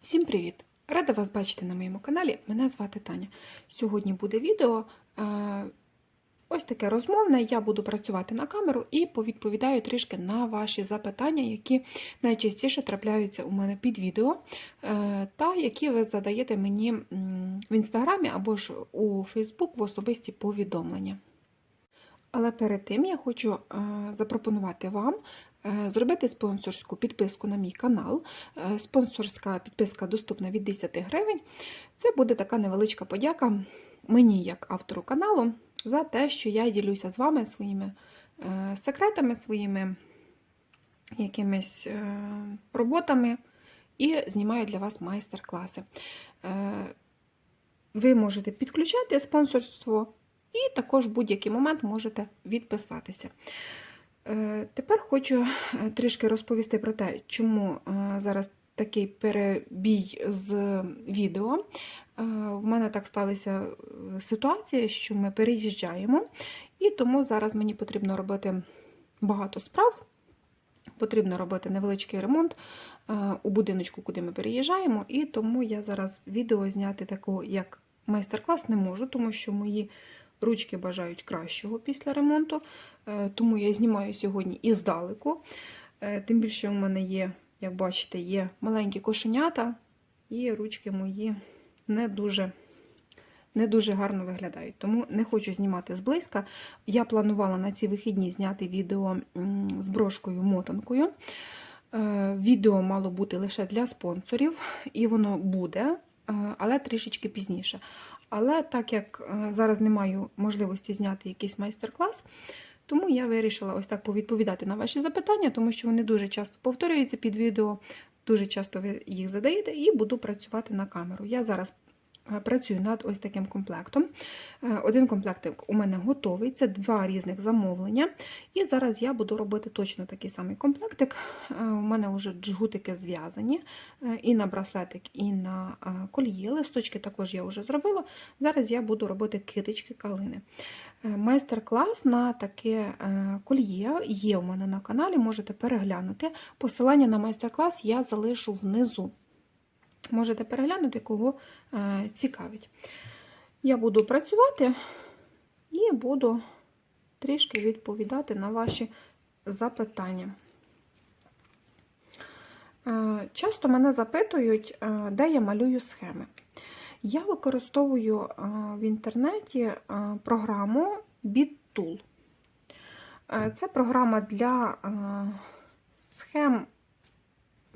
Всім привіт! Рада вас бачити на моєму каналі. Мене звати Таня. Сьогодні буде відео е, ось таке розмовне. Я буду працювати на камеру і повідповідаю трішки на ваші запитання, які найчастіше трапляються у мене під відео, е, та які ви задаєте мені в інстаграмі або ж у Фейсбук в особисті повідомлення. Але перед тим я хочу е, запропонувати вам зробити спонсорську підписку на мій канал. Е, Спонсорська підписка доступна від 10 гривень. Це буде така невеличка подяка мені, як автору каналу, за те, що я ділюся з вами своїми е, секретами, своїми якимись е, роботами і знімаю для вас майстер-класи. Е, Ви можете підключати спонсорство і також в будь-який момент можете відписатися. Е, Тепер хочу е, трішки розповісти про те, чому е, зараз такий перебій з відео. В мене так сталася ситуація, що ми переїжджаємо, і тому зараз мені потрібно робити багато справ. Потрібно робити невеличкий ремонт у будиночку, куди ми переїжджаємо, і тому я зараз відео зняти такого, як майстер-клас, не можу, тому що мої ручки бажають кращого після ремонту. Е, Тому я знімаю сьогодні і здалеку. Е, Тим більше у мене є, як бачите, є маленькі кошенята, і ручки мої не дуже. Не дуже гарно виглядають, тому не хочу знімати зблизька. Я планувала на ці вихідні зняти відео з брошкою-мотанкою. Е, Відео мало бути лише для спонсорів, і воно буде, але трішечки пізніше. Але так як е, зараз не маю можливості зняти якийсь майстер-клас, тому я вирішила ось так повідповідати на ваші запитання, тому що вони дуже часто повторюються під відео, дуже часто ви їх задаєте, і буду працювати на камеру. Я зараз працюю над ось таким комплектом. Е, Один комплектик у мене готовий, це два різних замовлення. І зараз я буду робити точно такий самий комплектик. Е, У мене вже джгутики зв'язані е, і на браслетик, і на е, кольє. Листочки також я вже зробила. Зараз я буду робити китички калини. Е, Майстер-клас на таке е, кольє є у мене на каналі, можете переглянути. Посилання на майстер-клас я залишу внизу. Можете переглянути, кого е, цікавить. Я буду працювати і буду трішки відповідати на ваші запитання. Е, Часто мене запитують, е, де я малюю схеми. Я використовую в інтернеті програму BitTool. Це програма для схем.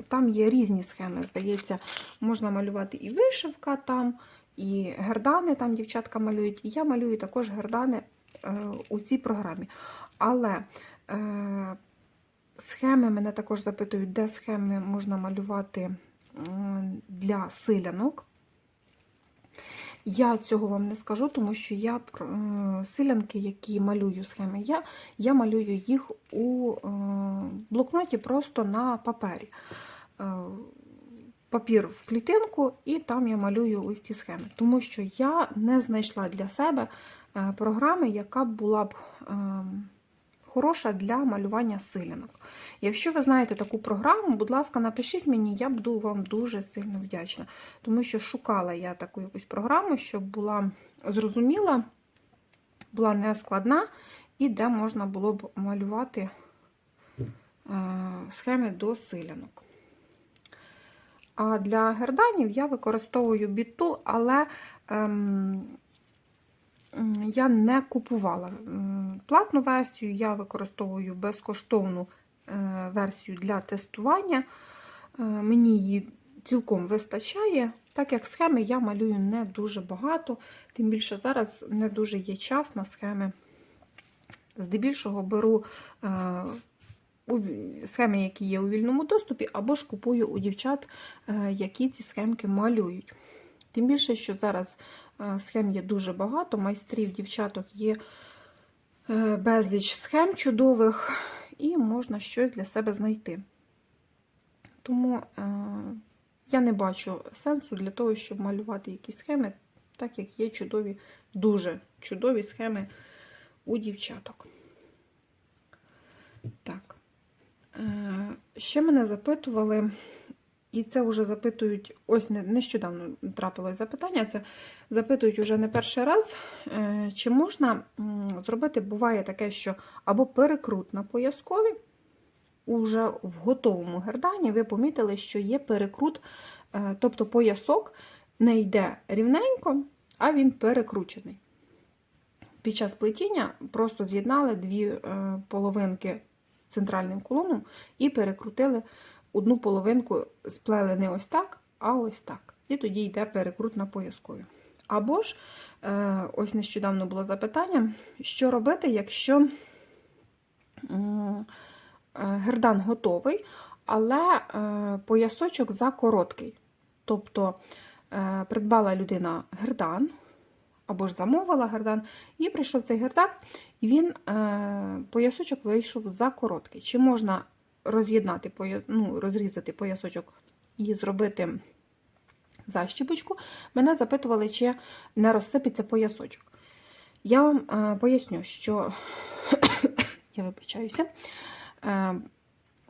Там є різні схеми, здається, можна малювати і вишивка там, і гердани там дівчатка малюють. І я малюю також гердани е, у цій програмі. Але е, схеми мене також запитують, де схеми можна малювати для силянок. Я цього вам не скажу, тому що я е, силянки, які малюю схеми, я, я малюю їх у блокноті просто на папері. Е, Папір в клітинку, і там я малюю ось ці схеми. Тому що я не знайшла для себе е, програми, яка була б е, хороша для малювання силянок. Якщо ви знаєте таку програму, будь ласка, напишіть мені, я буду вам дуже сильно вдячна. Тому що шукала я таку якусь програму, щоб була зрозуміла, була не складна, і де можна було б малювати схеми до силянок. А для герданів я використовую BitTool, але ем, я не купувала платну версію, я використовую безкоштовну е, версію для тестування. Е, Мені її цілком вистачає, так як схеми я малюю не дуже багато, тим більше зараз не дуже є час на схеми. Здебільшого беру е, схеми, які є у вільному доступі, або ж купую у дівчат, е, які ці схемки малюють. Тим більше, що зараз е, схем є дуже багато, майстрів, дівчаток є е, безліч схем чудових, і можна щось для себе знайти. Тому я не бачу сенсу для того, щоб малювати якісь схеми, так як є чудові, дуже чудові схеми у дівчаток. Так. Е, Ще мене запитували, І це вже запитують, ось нещодавно трапилось запитання, це запитують уже не перший раз, е, чи можна зробити, буває таке, що або перекрут на пояскові, уже в готовому гердані ви помітили, що є перекрут, е, тобто поясок не йде рівненько, а він перекручений. Під час плетіння просто з'єднали дві половинки центральним колоном і перекрутили одну половинку, сплели не ось так, а ось так. І тоді йде перекрут на пояскові. Або ж, е, ось нещодавно було запитання, що робити, якщо е, гердан готовий, але е, поясочок закороткий. Тобто придбала людина гердан, або ж замовила гердан, і прийшов цей гердан, він е, поясочок вийшов за короткий. Чи можна роз'єднати ну, розрізати поясочок і зробити защіпочку? Мене запитували, чи не розсипеться поясочок. Я вам е, поясню, що я вибачаюся. Е,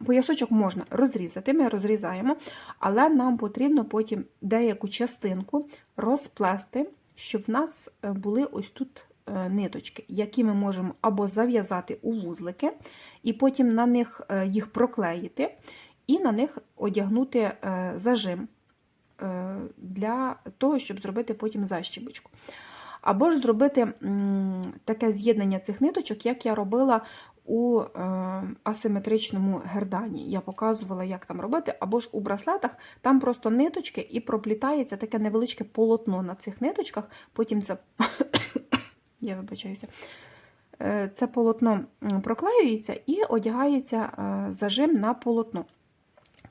Поясочок можна розрізати, ми розрізаємо, але нам потрібно потім деяку частинку розплести, щоб в нас були ось тут ниточки, які ми можемо або зав'язати у вузлики, і потім на них е, їх проклеїти, і на них одягнути е, зажим е, для того, щоб зробити потім защіпочку. Або ж зробити таке з'єднання цих ниточок, як я робила у е, асиметричному гердані. Я показувала, як там робити, або ж у браслетах там просто ниточки і проплітається таке невеличке полотно на цих ниточках. Потім це, я вибачаюся, Е, це полотно проклеюється і одягається е, зажим на полотно.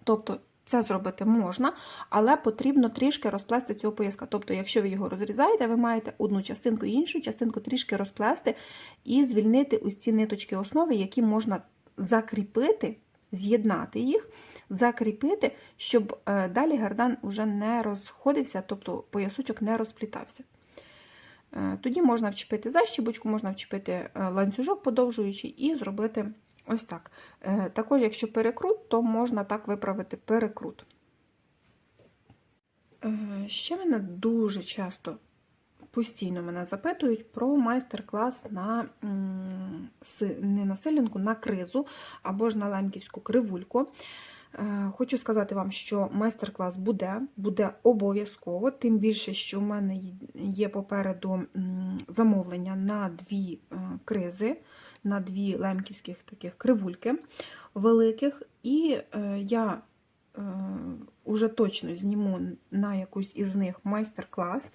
Тобто це зробити можна, але потрібно трішки розплести цього пояска. Тобто, якщо ви його розрізаєте, ви маєте одну частинку і іншу частинку трішки розплести і звільнити ось ці ниточки основи, які можна закріпити, з'єднати їх, закріпити, щоб е, далі гардан уже не розходився, тобто поясочок не розплітався. Е, Тоді можна вчепити защіпочку, можна вчепити е, ланцюжок подовжуючий і зробити ось так. Е, Також, якщо перекрут, то можна так виправити перекрут. Ще мене дуже часто постійно мене запитують про майстер-клас на не на силінку, на кризу або ж на лемківську кривульку. Е, Хочу сказати вам, що майстер-клас буде, буде обов'язково, тим більше, що в мене є попереду замовлення на дві е, кризи, на дві лемківських таких кривульки великих. І е, я уже точно зніму на якусь із них майстер-клас.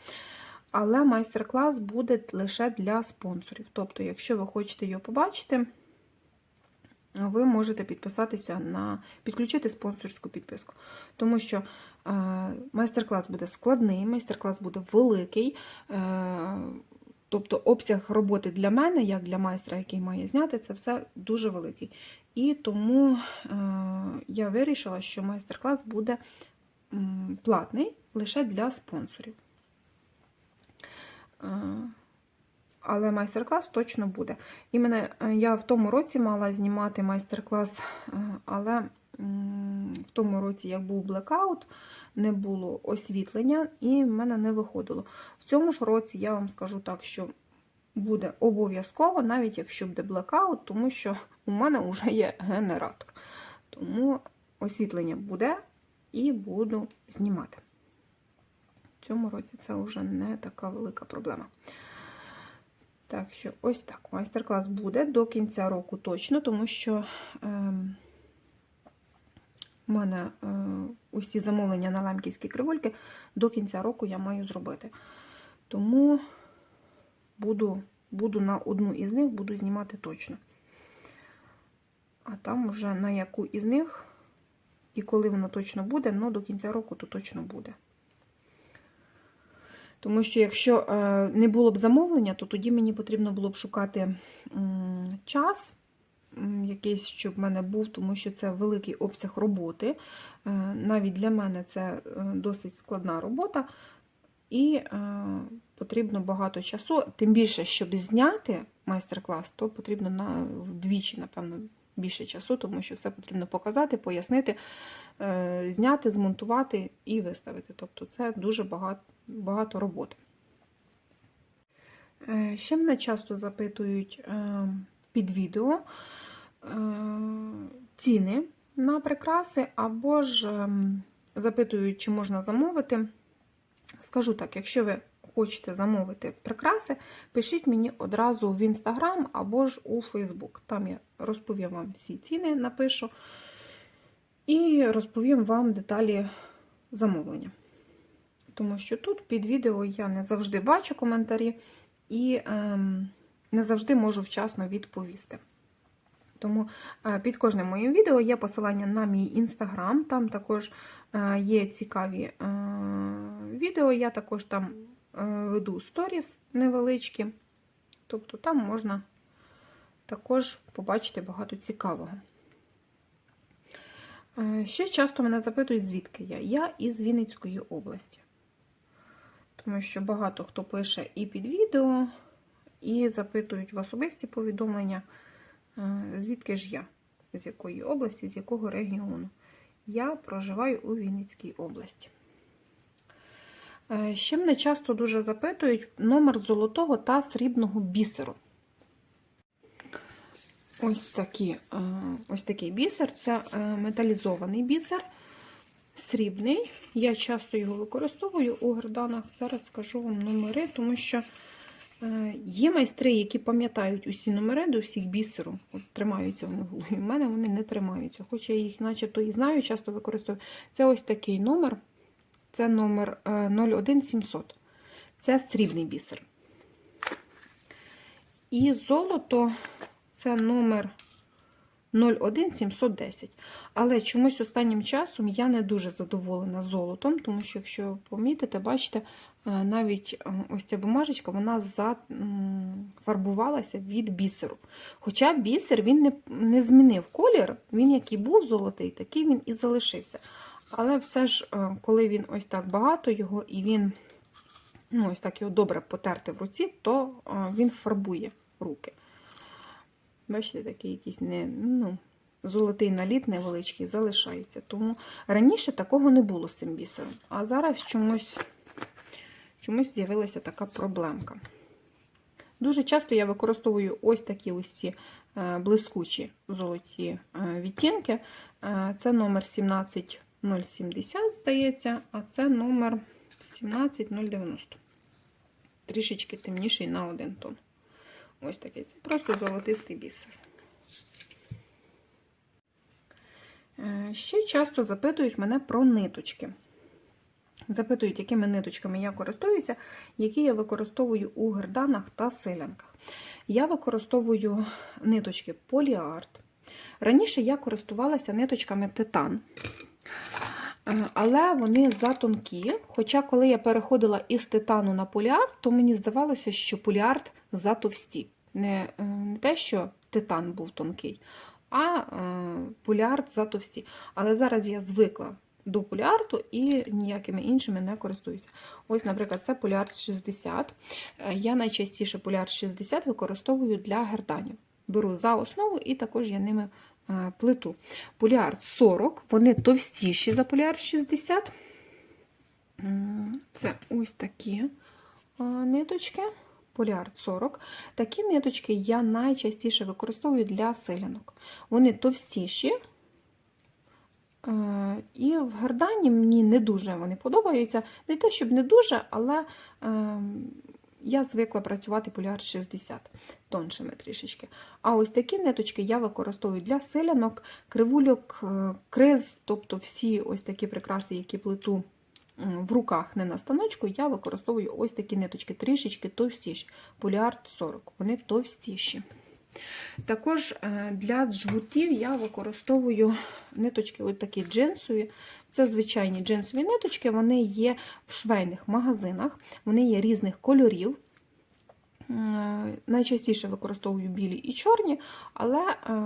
Але майстер-клас буде лише для спонсорів. Тобто, якщо ви хочете його побачити, ви можете підписатися на підключити спонсорську підписку. Тому що е, майстер-клас буде складний, майстер-клас буде великий. Е, тобто обсяг роботи для мене, як для майстра, який має зняти, це все дуже великий. І тому е, я вирішила, що майстер-клас буде платний лише для спонсорів. Е, але майстер-клас точно буде. І е, я в тому році мала знімати майстер-клас, е, але в тому році, як був блекаут, не було освітлення і в мене не виходило. В цьому ж році я вам скажу так, що буде обов'язково, навіть якщо буде блекаут, тому що у мене вже є генератор. Тому освітлення буде і буду знімати. В цьому році це вже не така велика проблема. Так що, ось так. Майстер-клас буде до кінця року точно, тому що е, у мене е, усі замовлення на ламківські кривульки до кінця року я маю зробити. Тому буду, буду на одну із них буду знімати точно. А там вже на яку із них і коли воно точно буде, ну до кінця року то точно буде. Тому що якщо е, не було б замовлення, то тоді мені потрібно було б шукати час якийсь, щоб в мене був, тому що це великий обсяг роботи. Е, навіть для мене це е, досить складна робота, і потрібно багато часу. Тим більше, щоб зняти майстер-клас, то потрібно на вдвічі, напевно, більше часу, тому що все потрібно показати, пояснити. Е, зняти, змонтувати і виставити. Тобто це дуже багато, багато роботи. Е, Ще мене часто запитують е, під відео ціни на прикраси, або ж запитують, чи можна замовити. Скажу так, якщо ви хочете замовити прикраси, пишіть мені одразу в інстаграм або ж у Фейсбук. Там я розповім вам всі ціни, напишу і розповім вам деталі замовлення. Тому що тут під відео я не завжди бачу коментарі і ем, не завжди можу вчасно відповісти. Тому е, під кожним моїм відео є посилання на мій інстаграм, там також е, є цікаві е, відео, я також там веду сторіс невеличкі, тобто там можна також побачити багато цікавого. Е, Ще часто мене запитують, звідки я. Я із Вінницької області. Тому що багато хто пише і під відео, і запитують в особисті повідомлення, е, звідки ж я, з якої області, з якого регіону. Я проживаю у Вінницькій області. Е, Ще мене часто дуже запитують номер золотого та срібного бісеру. Ось, такі, е, ось такий бісер це е, металізований бісер, срібний. Я часто його використовую у герданах. Зараз скажу вам номери, тому що е, є майстри, які пам'ятають усі номери до всіх бісеру. От Тримаються вони в голові. У мене вони не тримаються. Хоча я їх начебто і знаю, часто використовую. Це ось такий номер. Це номер е, 01700. Це срібний бісер. І золото це номер 01710. Але чомусь останнім часом я не дуже задоволена золотом, тому що, якщо помітите, бачите, е, навіть е, ось ця бумажечка вона зафарбувалася від бісеру. Хоча бісер він не, не змінив колір, він який був золотий, такий він і залишився. Але все ж, е, коли він ось так багато його і він ну, ось так його добре потерти в руці, то він фарбує руки. Бачите, такий якийсь не, ну, золотий наліт невеличкий залишається. Тому раніше такого не було з цим бісером. А зараз чомусь чомусь з'явилася така проблемка. Дуже часто я використовую ось такі ось ці е, блискучі золоті е, відтінки. Е, Це номер 17070, здається, а це номер 17090. Трішечки темніший на один тон. Ось такий. Це просто золотистий бісер. Е, Ще часто запитують мене про ниточки. Запитують, якими ниточками я користуюся, які я використовую у герданах та селянках. Я використовую ниточки поліарт. Раніше я користувалася ниточками титан. Е, Але вони затонкі. Хоча, коли я переходила із титану на поліарт, то мені здавалося, що поліарт затовсті. Не, е, те, що титан був тонкий, а е, поліарт затовсті. Але зараз я звикла до поліарту і ніякими іншими не користуюся. Ось, наприклад, це поліарт 60. Е, Я найчастіше поліарт 60 використовую для герданів. Беру за основу і також я ними плиту. Поліарт 40, вони товстіші за поліарт 60. Це ось такі е, ниточки. Поліарт 40. Такі ниточки я найчастіше використовую для селянок. Вони товстіші. Е, І в гердані мені не дуже вони подобаються. Не те, щоб не дуже, але е, я звикла працювати поліар 60 тоншими трішечки. А ось такі ниточки я використовую для селянок, кривульок, е, криз, тобто всі ось такі прикраси, які плету в руках, не на станочку, я використовую ось такі ниточки, трішечки товстіші. Поліар 40, вони товстіші. Також е, для джгутів я використовую ниточки ось такі джинсові. Це звичайні джинсові ниточки, вони є в швейних магазинах, вони є різних кольорів. Е, Найчастіше використовую білі і чорні, але е,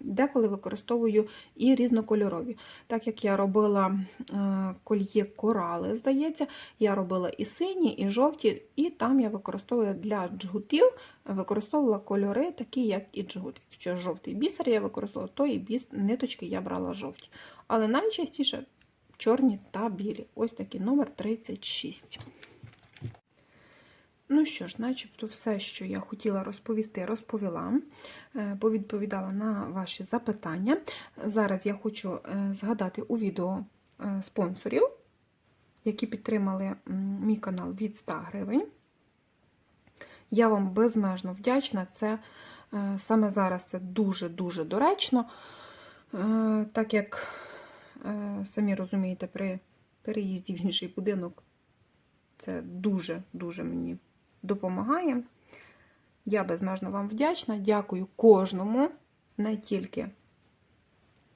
деколи використовую і різнокольорові. Так як я робила е, кольє корали, здається, я робила і сині, і жовті, і там я використовую для джгутів, використовувала кольори, такі, як і джгут. Якщо жовтий бісер я використовувала, то і біс, ниточки я брала жовті. Але найчастіше чорні та білі. Ось такий номер 36. Ну що ж, начебто все, що я хотіла розповісти, розповіла, Е, повідповідала на ваші запитання. Зараз я хочу е, згадати у відео е, спонсорів, які підтримали мій канал від 100 гривень. Я вам безмежно вдячна. Це саме зараз це дуже-дуже доречно, так як, самі розумієте, при переїзді в інший будинок це дуже-дуже мені допомагає. Я безмежно вам вдячна. Дякую кожному, не тільки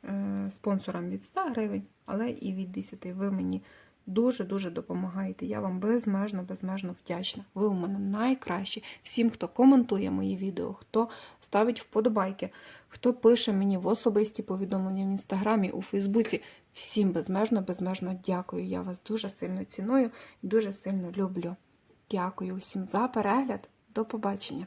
е, спонсорам від 100 гривень, але і від 10. Ви мені дуже-дуже допомагаєте. Я вам безмежно, безмежно вдячна. Ви у мене найкращі. Всім, хто коментує мої відео, хто ставить вподобайки, хто пише мені в особисті повідомлення в інстаграмі, у Фейсбуці. Всім безмежно, безмежно дякую. Я вас дуже сильно ціную і дуже сильно люблю. Дякую усім за перегляд. До побачення!